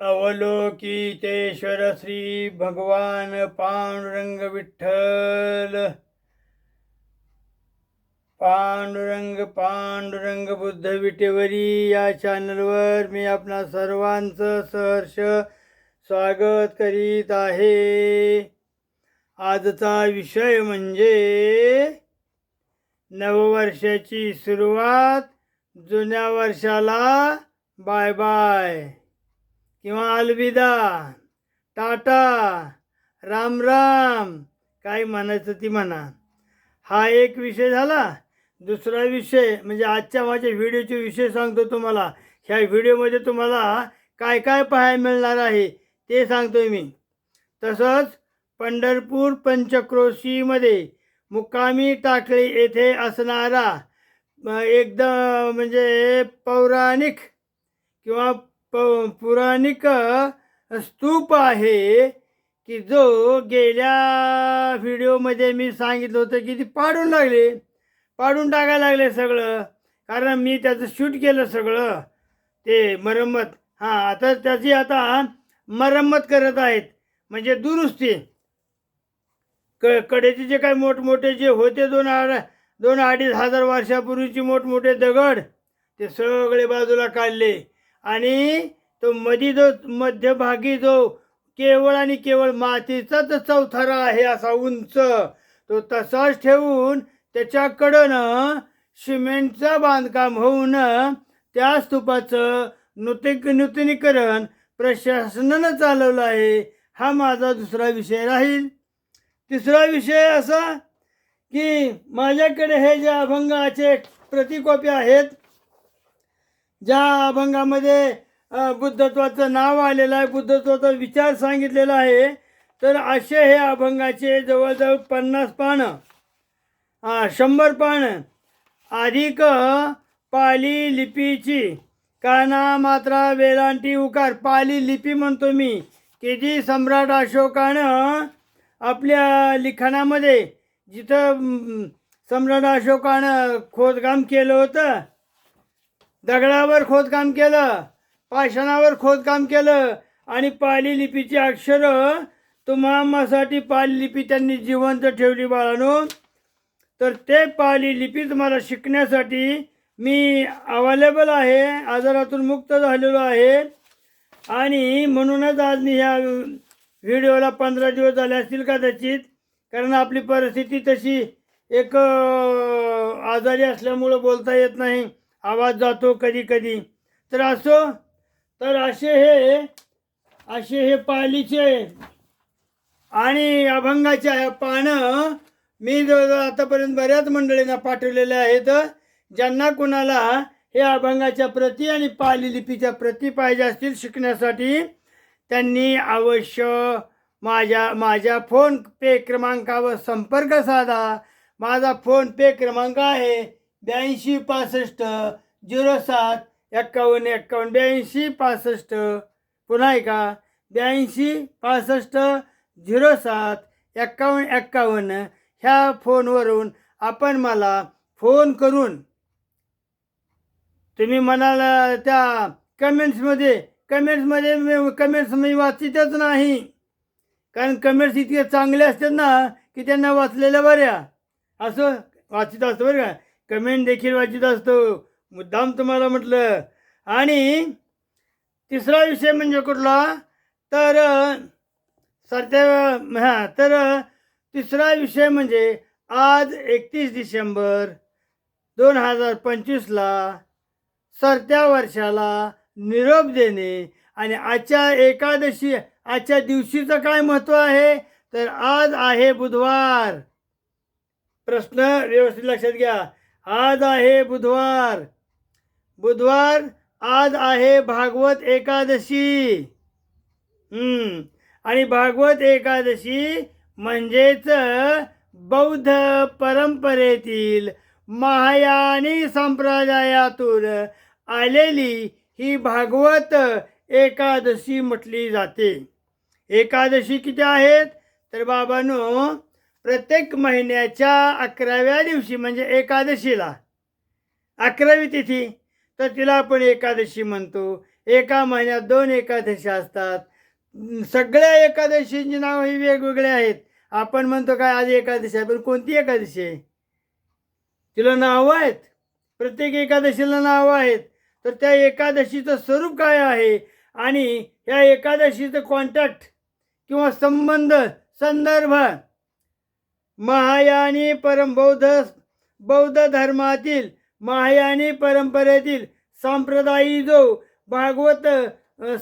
अवलोकितेश्वर श्री भगवान पांडुरंग विठ्ठल। पांडुरंग पांडुरंग बुद्ध विटेवरी या चॅनलवर मी आपणा सर्वांचं सहर्ष स्वागत करीत आहे. आजचा विषय म्हणजे नववर्षाची सुरुवात जुन्या वर्षाला बाय बाय. किंवा अलविदा टाटा राम राम काय म्हणायचं ती म्हणा. हा एक विषय झाला. दुसरा विषय म्हणजे आजच्या माझ्या व्हिडिओचे विषय सांगतो तुम्हाला. ह्या व्हिडिओमध्ये तुम्हाला काय काय पाहायला मिळणार आहे ते सांगतोय मी. तसंच पंढरपूर पंचक्रोशीमध्ये मुक्कामी टाकळी येथे असणारा एकदम म्हणजे पौराणिक किंवा प पुराणिक स्तूप आहे की जो गेल्या व्हिडिओमध्ये मी सांगितलं होतं की ती पाडून लागले. पाडून टाकायला लागले सगळं. कारण मी त्याचं शूट केलं सगळं. ते मरम्मत. हां आता त्याची आता मरम्मत करत आहेत. म्हणजे दुरुस्ती. क कडेचे जे काही मोठमोठे जे होते दोन आड दोन अडीच हजार वर्षापूर्वीचे मोठमोठे दगड ते सगळे बाजूला काढले. आणि तो मधी जो मध्यभागी जो केवळ आणि केवळ मातीचाच चौथारा आहे असा उंच तो तसाच ठेवून त्याच्याकडनं सिमेंटचं बांधकाम होऊन त्या स्तूपाचं नूतन नूतनीकरण प्रशासनानं चालवलं आहे. हा माझा दुसरा विषय राहील. तिसरा विषय असा की माझ्याकडे हे जे अभंगाचे प्रतिकॉपी आहेत ज्या अभंगामध्ये बुद्धत्वाचं नाव आलेलं आहे बुद्धत्वाचा विचार सांगितलेला आहे तर असे हे अभंगाचे जवळजवळ पन्नास पानं हा, शंभर पानं अधिक पाली लिपीची. काना मात्रा वेलांटी उकार पाली लिपी म्हणतो मी. की जी सम्राट अशोकानं आपल्या लिखाणामध्ये जिथं सम्राट अशोकानं खोदकाम केलं होतं दगडावर खोदकाम केलं पाषाणावर खोदकाम केलं आणि पाली लिपीची अक्षरं. तुम्हासाठी पाली लिपी त्यांनी जिवंत ठेवली बाळानो. तर ते पाली लिपी तुम्हाला शिकण्यासाठी मी अवेलेबल आहे आजारातून मुक्त झालेलो आहे. आणि म्हणूनच आज मी ह्या व्हिडिओला पंधरा दिवस झाले असतील कदाचित कारण आपली परिस्थिती तशी एक आजारी असल्यामुळं बोलता येत नाही. आवाज जातो कधी कधी. तर असो तर असे हे असे हे पालीचे आणि अभंगाचे पानं मी जवळजवळ आतापर्यंत बऱ्याच मंडळींना पाठवलेले आहेत ज्यांना कुणाला हे अभंगाच्या प्रती आणि पाली लिपीच्या प्रती पाहिजे असतील शिकण्यासाठी त्यांनी अवश्य माझ्या माझ्या फोन पे क्रमांकावर संपर्क साधा. माझा फोन पे क्रमांक आहे ब्याऐंशी पासष्ट झिरो सात एक्कावन्न एक्कावन्न ब्याऐंशी पासष्ट. पुन्हा ऐका. ब्याऐंशी पासष्ट झिरो सात एक्कावन्न एक्कावन्न. ह्या फोनवरून आपण मला फोन करून तुम्ही म्हणाला त्या कमेंट्समध्ये कमेंट्समध्ये मी कमेंट्स मी वाचितच नाही. कारण कमेंट्स इतके चांगले असतात ना की त्यांना वाचलेल्या बऱ्या. असं वाचित असतं बरं का? कमेंट देखील वाचित असतो. मुद्दाम तुम्हाला म्हटलं. आणि तिसरा विषय म्हणजे कुठला? तर सध्या हां तर तिसरा विषय म्हणजे आज एकतीस डिसेंबर दोन हजार पंचवीसला सरत्या वर्षाला निरोप देणे आणि आजच्या एकादशी आजच्या दिवशीचं काय महत्त्व आहे? तर आज आहे बुधवार. प्रश्न व्यवस्थित लक्षात घ्या. आज आहे बुधवार. बुधवार आज आहे भागवत एकादशी. आणि भागवत एकादशी म्हणजेच बौद्ध परंपरेतील महायानी संप्रदायातून आलेली ही भागवत एकादशी म्हटली जाते. एकादशी किती आहेत? तर बाबांनो प्रत्येक महिन्याच्या अकराव्या दिवशी म्हणजे एकादशीला अकरावी तिथी तर तिला आपण एकादशी म्हणतो. एका महिन्यात दोन एकादशी असतात. सगळ्या एकादशींची नावं ही वेगवेगळी आहेत. आपण म्हणतो काय आज एकादशी आहे पण कोणती एकादशी आहे? तिला नावं आहेत. प्रत्येक एकादशीला नावं आहेत. तर त्या एकादशीचं स्वरूप काय आहे? आणि या एकादशीचं कॉन्टॅक्ट किंवा संबंध संदर्भ महायानी परमबौद्ध बौद्ध धर्मातील महायानी परंपरेतील संप्रदायी जो भागवत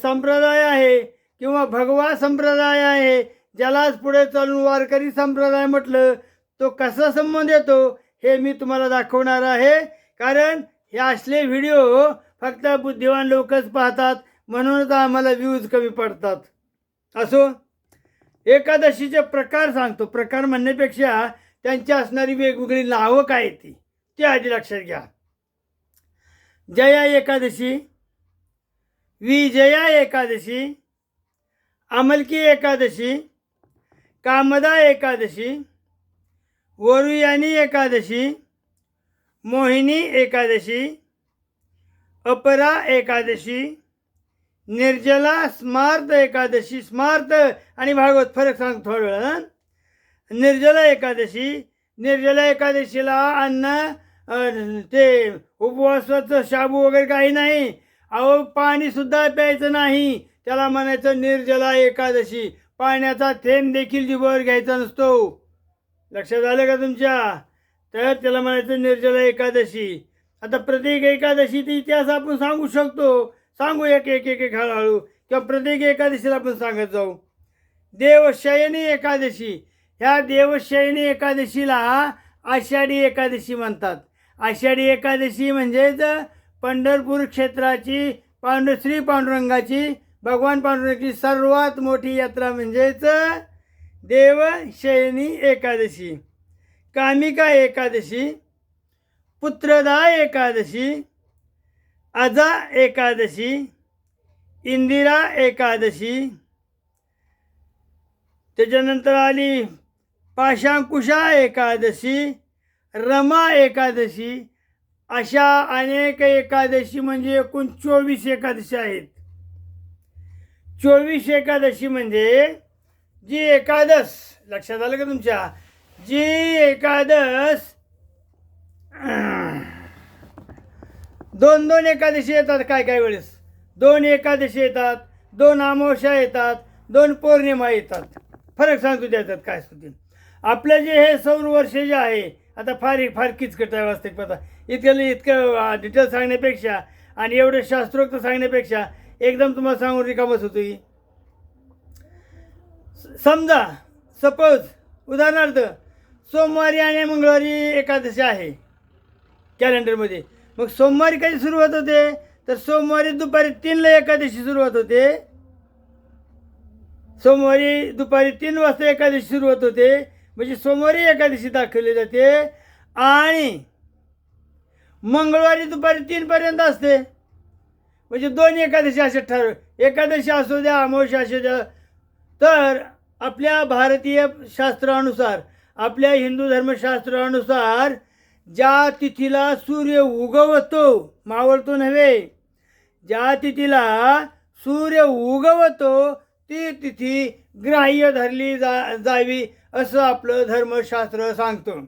संप्रदाय आहे किंवा भगवा संप्रदाय आहे ज्यालाच पुढे चालून वारकरी संप्रदाय म्हटलं तो कसा संबंध येतो हे मी तुम्हाला दाखवणार आहे. कारण हे असले व्हिडिओ फक्त बुद्धिवान लोकच पाहतात म्हणूनच आम्हाला व्ह्यूज कमी पडतात. असो? एकादशीचे प्रकार सांगतो. प्रकार म्हणण्यापेक्षा त्यांची असणारी वेगवेगळी नावं काय ती? ते आधी लक्षात घ्या. जया एकादशी विजया एकादशी अमलकी एकादशी कामदा एकादशी वरुयानी एकादशी मोहिनी एकादशी अपरा एकादशी निर्जला स्मार्त एकादशी स्मार्त आणि भागवत फरक सांगतो थोडं वेळ निर्जला एकादशी निर्जला एकादशीला अन्न ते उपवासाचं शाबू वगैरे काही नाही. अहो पाणीसुद्धा प्यायचं नाही. त्याला म्हणायचं निर्जला एकादशी. पाण्याचा थेंब देखील जिभेवर घ्यायचा नसतो. लक्षात आलं का तुमच्या? तर त्याला म्हणायचं निर्जला एकादशी. आता प्रत्येक एकादशीचा इतिहास आपण सांगू शकतो. सांगू एक एक एक एक हळूहळू किंवा प्रत्येक एकादशीला आपण सांगत जाऊ. देवशयनी एकादशी. ह्या देवशयनी एकादशीला आषाढी एकादशी म्हणतात. आषाढी एकादशी म्हणजेच पंढरपूर क्षेत्राची पांडु श्री पांडुरंगाची भगवान पांडुरंगाची सर्वात मोठी यात्रा म्हणजेच देवशयनी एकादशी. कामिका एकादशी. पुत्रदा एकादशी. अजा एकादशी इंदिरा एकादशी त्याच्यानंतर आली पाशांकुशा एकादशी रमा एकादशी अशा अनेक एकादशी म्हणजे एकूण चोवीस एकादशी आहेत. चोवीस एकादशी म्हणजे जी एकादश लक्षात आलं का तुमच्या? जी एकादश दोन दोन एकादशी येतात काय काय वेळेस? दोन एकादशी येतात दोन अमावस्या येतात दोन पौर्णिमा येतात. फरक सांगतो त्याच्यात काय सुद्धा आपलं जे हे सौर वर्ष जे आहे आता फार फार किचकट आहे वास्तविक पता इतकं इतकं डिटेल सांगण्यापेक्षा आणि एवढं शास्त्रोक्त सांगण्यापेक्षा एकदम तुम्हाला सांगून रिकामच होतो ही समजा सपोज उदाहरणार्थ सोमवारी आणि मंगळवारी एकादशी आहे कॅलेंडरमध्ये मग सोमवारी कधी सुरुवात होते? तर सोमवारी दुपारी तीनला एकादशी सुरुवात होते. सोमवारी दुपारी तीन वाजता एकादशी सुरुवात होते. म्हणजे सोमवारी एकादशी दाखवली जाते. आणि मंगळवारी दुपारी तीनपर्यंत असते. म्हणजे दोन एकादशी असे ठरव एकादशी असू द्या अमावस्या असू द्या. तर आपल्या भारतीय शास्त्रानुसार आपल्या हिंदू धर्मशास्त्रानुसार ज्या तिथीला सूर्य उगवतो मावळतो नव्हे. ज्या तिथीला सूर्य उगवतो ती तिथी ग्राह्य धरली जा जावी असं आपलं धर्मशास्त्र सांगतो.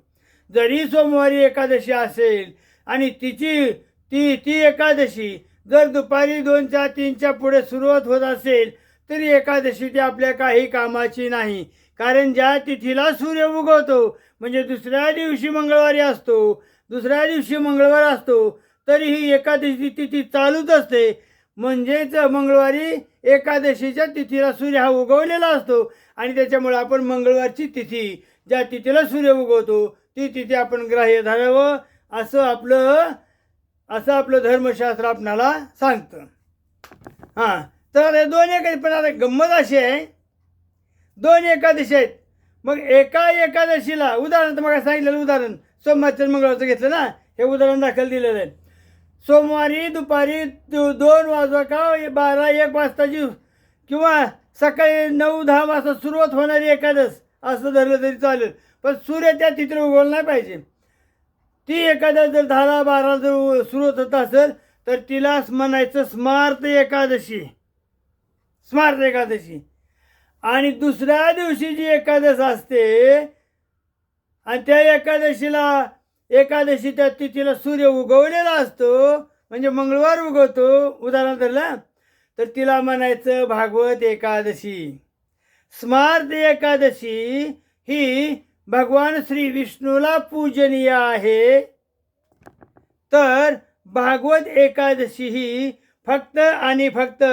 जरी सोमवारी एकादशी असेल आणि तिची ती ती एकादशी जर दुपारी दोनच्या तीनच्या पुढे सुरुवात होत असेल तरी एकादशी ती आपल्या काही कामाची नाही. कारण ज्या तिथीला सूर्य उगवतो म्हणजे दुसऱ्या दिवशी मंगळवारी असतो दुसऱ्या दिवशी मंगळवार असतो तरीही एकादशी तिथी चालूच असते. म्हणजेच मंगळवारी एकादशीच्या तिथीला सूर्य हा उगवलेला असतो आणि त्याच्यामुळे आपण मंगळवारची तिथी ज्या तिथीला सूर्य उगवतो ती तिथी आपण ग्राह्य धरावं असं आपलं असं आपलं धर्मशास्त्र आपणाला सांगतं. हां तर दोन एक पण आता गंमत अशी आहे दोन एकादशी आहेत. मग एका एकादशीला उदाहरण मग सांगितलेलं उदाहरण. सोमवारचं मंगळवारचं घेतलं ना? हे उदाहरण दाखल दिलेलं आहे. सोमवारी दुपारी दो- दोन वाजवा का? बारा एक वाजताची किंवा सकाळी नऊ दहा वाजता सुरुवात होणारी एकादश असं धरलं तरी चालेल. पण सूर्य त्या तिथे उगवलं नाही पाहिजे. ती एकादश जर दहाला बारा जर सुरुवात होत असेल तर तिला म्हणायचं स्मार्त एकादशी. स्मार्त एकादशी. आणि दुसऱ्या दिवशी जी एकादश असते आणि त्या एकादशीला एकादशी त्या तिथीला सूर्य उगवलेला असतो म्हणजे मंगळवार उगवतो उदाहरण धरलं तर तिला म्हणायचं भागवत एकादशी. स्मार्त एकादशी ही भगवान श्री विष्णूला पूजनीय आहे. तर भागवत एकादशी ही फक्त आणि फक्त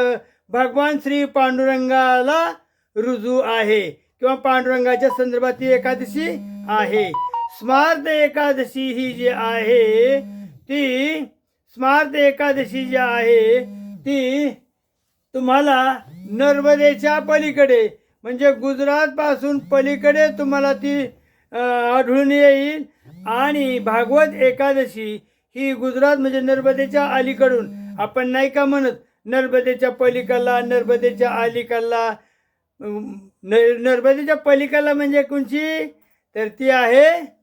भगवान श्री पांडुरंगाला रुजू आहे किंवा पांडुरंगाच्या संदर्भात ती एकादशी आहे. स्मार्त एकादशी ही जी आहे ती स्मार्त एकादशी जी आहे ती तुम्हाला नर्मदेच्या पलीकडे म्हणजे गुजरातपासून पलीकडे तुम्हाला ती आढळून येईल. आणि भागवत एकादशी ही गुजरात म्हणजे नर्मदेच्या अलीकडून आपण नाही का म्हणत नर्मदेच्या पलीकडला नर्मदेच्या अलीकडला न- नर्मदेच्या पलीकडला म्हणजे कोणची? तर ती आहे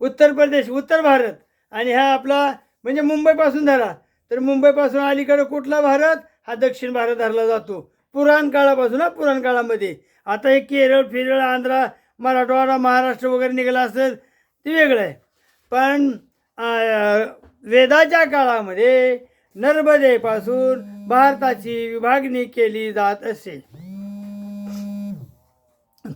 उत्तर प्रदेश उत्तर भारत. आणि हा आपला म्हणजे मुंबईपासून धरा. तर मुंबईपासून अलीकडं कुठला भारत? हा दक्षिण भारत धरला जातो. पुराण काळापासून हा पुराण काळामध्ये. आता हे केरळ फिरळ आंध्रा मराठवाडा महाराष्ट्र वगैरे निघाला असेल ते वेगळं आहे. पण वेदाच्या काळामध्ये नर्मदेपासून भारताची विभागणी केली जात असे.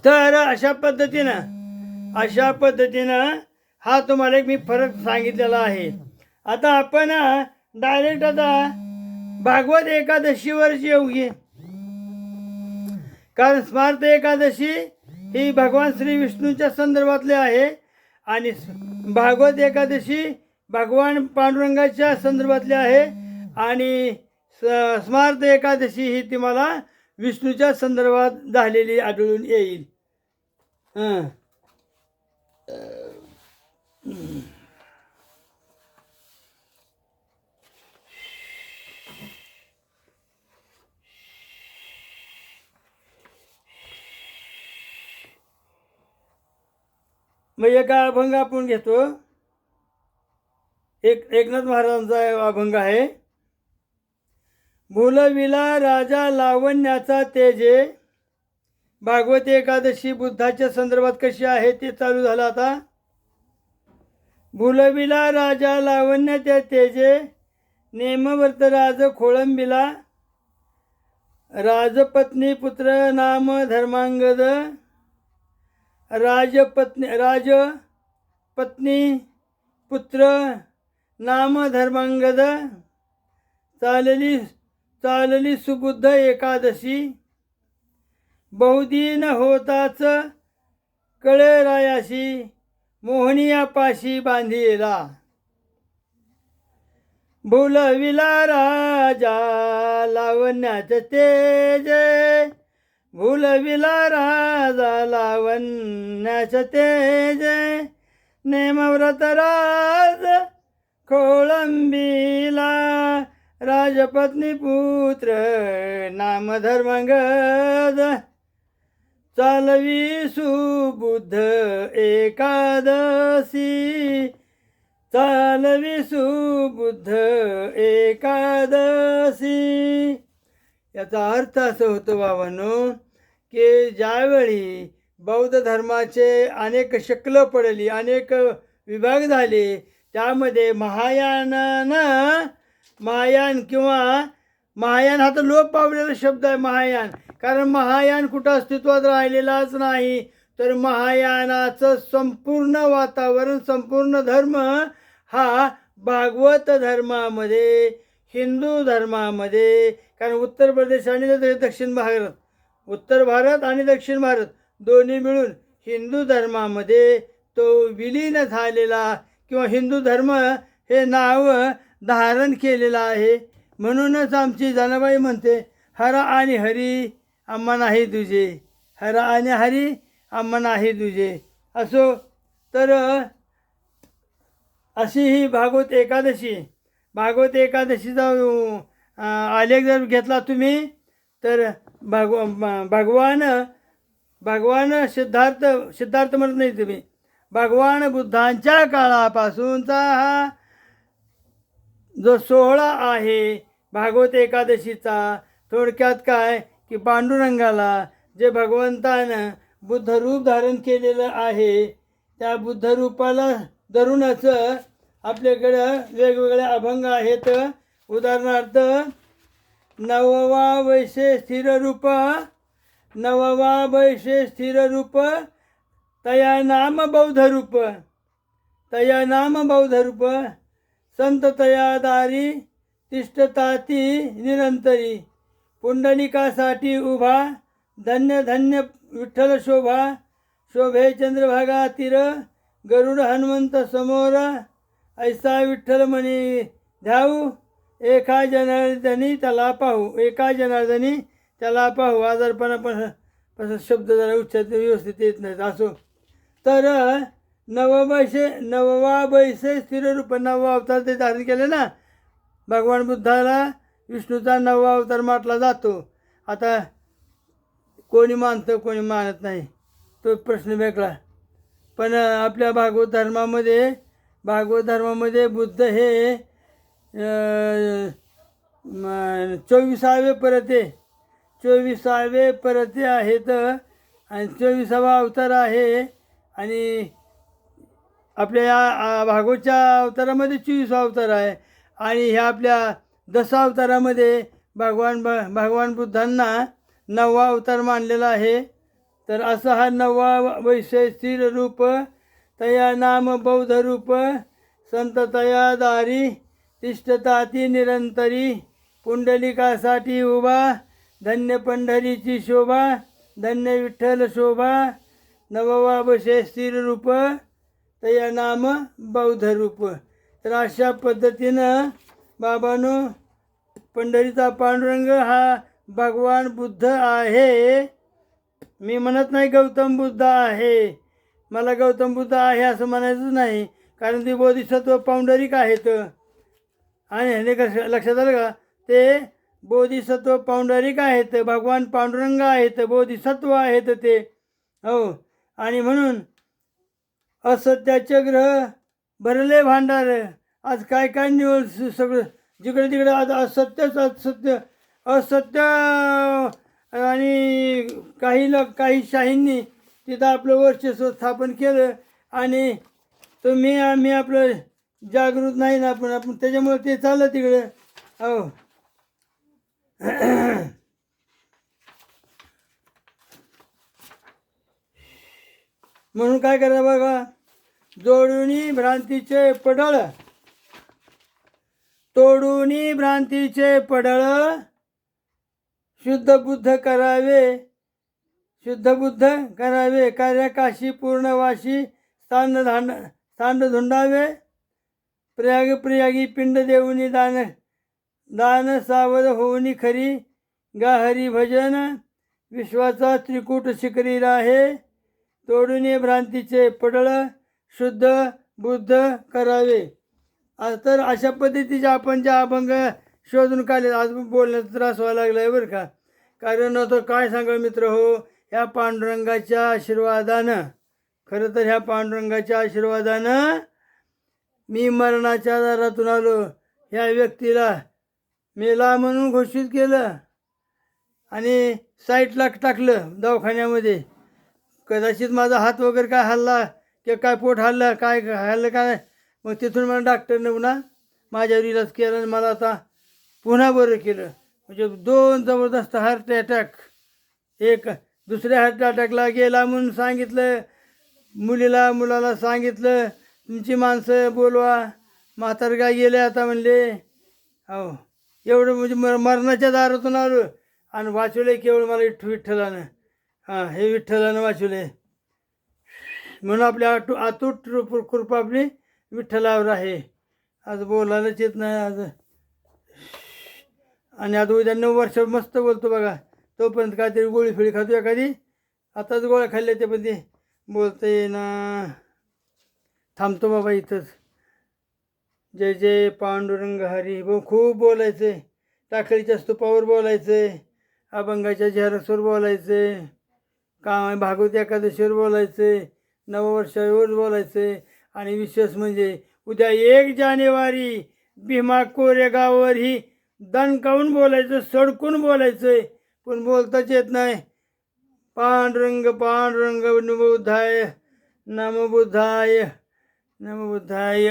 तर अशा पद्धतीनं अशा पद्धतीनं हा तुम्हाला एक मी फरक सांगितलेला आहे. आता आपण डायरेक्ट आता भागवत एकादशीवरची येऊ कारण स्मार्त एकादशी ही भगवान श्री विष्णूच्या संदर्भातले आहे आणि भागवत एकादशी भगवान पांडुरंगाच्या संदर्भातले आहे आणि स- स्मार्त एकादशी ही तुम्हाला विष्णूच्या संदर्भात झालेली आढळून येईल. हां. मग एका अभंग आपण घेतो. एक एकनाथ महाराजांचा अभंग आहे. भुलविला राजा लावण्याचा तेजे भागवती एकादशी बुद्धाच्या संदर्भात कशी आहे ते चालू झालं आता? भुलविला राजा लावण्याच्या तेजे नेमवर्त राज खोळंबिला. राजपत्नी पुत्र नाम धर्मांगद. राजपत्नी राज पत्नी पुत्र नाम धर्मांगद. चालली चालली सुबुद्ध एकादशी. बहुदिन होताच कळरायाशी मोहनियापाशी मोहनिया पाशी बांधिला. भुलविला राजा लावण्याचं तेज भुलविला राजा लावण्याचं तेज. नेमव्रत राज खोळंबीला राजपत्नी पुत्र नाम धर्मगद चालवी सुबुद्ध एकादशी. चालवी सुबुद्ध एकादशी. याचा अर्थ असं होतो बाबांनो की ज्यावेळी बौद्ध धर्माचे अनेक शकलं पडली अनेक विभाग झाले त्यामध्ये महायानानं महायान किंवा महायान हा तर लोप पावलेला शब्द आहे महायान. कारण महायान कुठं अस्तित्वात राहिलेलाच नाही. तर महायानाचं संपूर्ण वातावरण संपूर्ण धर्म हा भागवत धर्मामध्ये हिंदू धर्मामध्ये. कारण उत्तर प्रदेश आणि दक्षिण भारत उत्तर भारत आणि दक्षिण भारत दोन्ही मिळून हिंदू धर्मामध्ये तो विलीन झालेला किंवा हिंदू धर्म हे नाव धारण केलेलं आहे. म्हणूनच आमची जनाबाई म्हणते हर आणि हरी आम्हा नाही तुझे. हर आणि हरी आम्हा नाही तुझे. असो तर अशी ही भागवत एकादशी. भागवत एकादशीचा आलेख जर घेतला तुम्ही तर भगव भगवान भगवान सिद्धार्थ सिद्धार्थ म्हणत नाही तुम्ही. भगवान बुद्धांच्या काळापासूनचा हा जो सोहळा आहे भागवत एकादशीचा थोडक्यात काय की पांडुरंगाला जे भगवंतानं बुद्ध रूप धारण केलेलं आहे त्या बुद्धरूपाला धरूनच आपल्याकडं वेगवेगळे अभंग आहेत. उदाहरणार्थ नववा वैशे स्थिर रूप नववा वैशे स्थिर रूप तया नाम बौद्ध रूप तया नाम बौद्ध रूप संत तया दारी तिष्ठताती निरंतरी। पुंडलिकासाठी उभा धन्य धन्य विठ्ठल शोभा शोभे चंद्रभागा तीर गरुड हनुमंत समोर ऐसा विठ्ठल म्हणे ध्याऊ एका जनार्दनी त्याला पाहू एका जनार्दनी त्याला पाहू. आजारपणा पण पण शब्द जरा उच्चार व्यवस्थित येत नाहीत. असो. तर नवबैसे नववा बैसे स्थिर रूप नववा अवतार ते धारण केले ना? भगवान बुद्धाला विष्णूचा नववा अवतार म्हटला जातो. आता कोणी मानतं कोणी मानत नाही. तो प्रश्न वेगळा. पण आपल्या भागवत धर्मामध्ये भागवत धर्मामध्ये बुद्ध हे चोवीसावे परते. चोवीसावे परते आहेत आणि चोवीसावा अवतार आहे आणि आपल्या या भागवतच्या अवतारामध्ये चोवीसावा अवतार आहे. आणि ह्या आपल्या दशावतारामध्ये भगवान ब भगवान बुद्धांना नववा अवतार मानलेला आहे. तर असा हा नववा वैश्य स्थिर रूप तया नाम बौद्ध रूप संततया दारी दारी तिष्ठताती निरंतरी पुंडलिकासाठी उभा धन्य पंढरीची शोभा धन्य विठ्ठल शोभा नववा वैश्य स्थिर रूप तया नाम बौद्ध रूप. तर अशा पद्धतीनं बाबानो पंढरीचा पांडुरंग हा भगवान बुद्ध आहे. मी म्हणत नाही गौतम बुद्ध आहे. मला गौतम बुद्ध आहे असं म्हणायचंच नाही कारण ते बोधिसत्व पौंडरिक आहेत. आणि हे कसं लक्षात आलं का? ते बोधिसत्व पौंडरिक आहेत भगवान पांडुरंग आहेत बोधिसत्व आहेत ते. हो आणि म्हणून असत्याचे ग्रह भरले भांडार. आज काय काय निवड सगळं जिकडे तिकडे आज असत्यच असत्य असत्य. आणि काही लोक काही शाहींनी तिथं आपलं वर्चस्व स्थापन केलं. आणि तुम्ही आम्ही आपलं जागृत नाही ना आपण आपण त्याच्यामुळे ते चाललं तिकडे. हो म्हणून काय करा बघा? जोडूनी भ्रांतीचे पडळ. तोडूनी भ्रांतीचे पडळ शुद्ध बुद्ध करावे शुद्ध बुद्ध करावे कार्यकाशी पूर्णवाशी स्थान धांड स्थान धुंडावे प्रयाग प्रयागी पिंड देऊनी दान दान सावध होऊनी खरी गा हरी भजन विश्वाचा त्रिकूट शिखरी राहे. तोडून भ्रांतीचे पडळ शुद्ध बुद्ध करावे. तर अशा पद्धतीचे आपण ज्या अभंग शोधून काढले आज बोलण्याचा त्रास व्हायला लागला आहे बरं का. कारण तो काय सांगा मित्र हो ह्या पांडुरंगाच्या आशीर्वादानं खरं तर ह्या पांडुरंगाच्या आशीर्वादानं मी मरणाच्या दारातून आलो. ह्या व्यक्तीला मेला म्हणून घोषित केलं आणि साईटला टाकलं दवाखान्यामध्ये. कदाचित माझा हात वगैरे काय हल्ला किंवा काय पोट हल्लं काय हल्लं काय मग तिथून मला डॉक्टरने पुन्हा माझ्यावर इलाज केला आणि मला आता पुन्हा बरं केलं. म्हणजे दोन जबरदस्त हार्ट अटॅक एक दुसऱ्या हार्ट अटॅकला गेला म्हणून सांगितलं. मुलीला मुलाला सांगितलं. तुमची माणसं बोलवा. म्हातार काय गेले आता म्हणले. हो एवढं म्हणजे मर मरणाच्या दारातून आलो. आणि वाचवले केवळ मला विठ्ठ विठ्ठलानं. हां हे विठ्ठलानं वाचवले. म्हणून आपल्या आटू अतूट कृपा आपली विठ्ठलावर आहे. आज बोलायलाच येत नाही आज. आणि आता उद्या नऊ वर्ष मस्त बोलतो बघा. तोपर्यंत काहीतरी गोळी फिळी खातो एखादी. आताच गोळ्या खाल्ल्या ते पण ते. बोलता येईना. थांबतो बाबा इथंच. जय जय पांडुरंग हरी. भाऊ खूप बोलायचं आहे टाकळीच्या स्तूपावर बोलायचं आहे अभंगाच्या झेरसवर बोलायचं आहे का भागवत एकादशीवर बोलायचं आहे नववर्षावर बोलायचं आहे आणि विशेष म्हणजे उद्या एक जानेवारी भीमा कोरेगाववर ही दणकावून बोलायचं सडकून बोलायचं आहे पण बोलताच येत नाही. पांडुरंग पांडुरंग नमबुद्धाय नमबुद्धाय नमबुद्धाय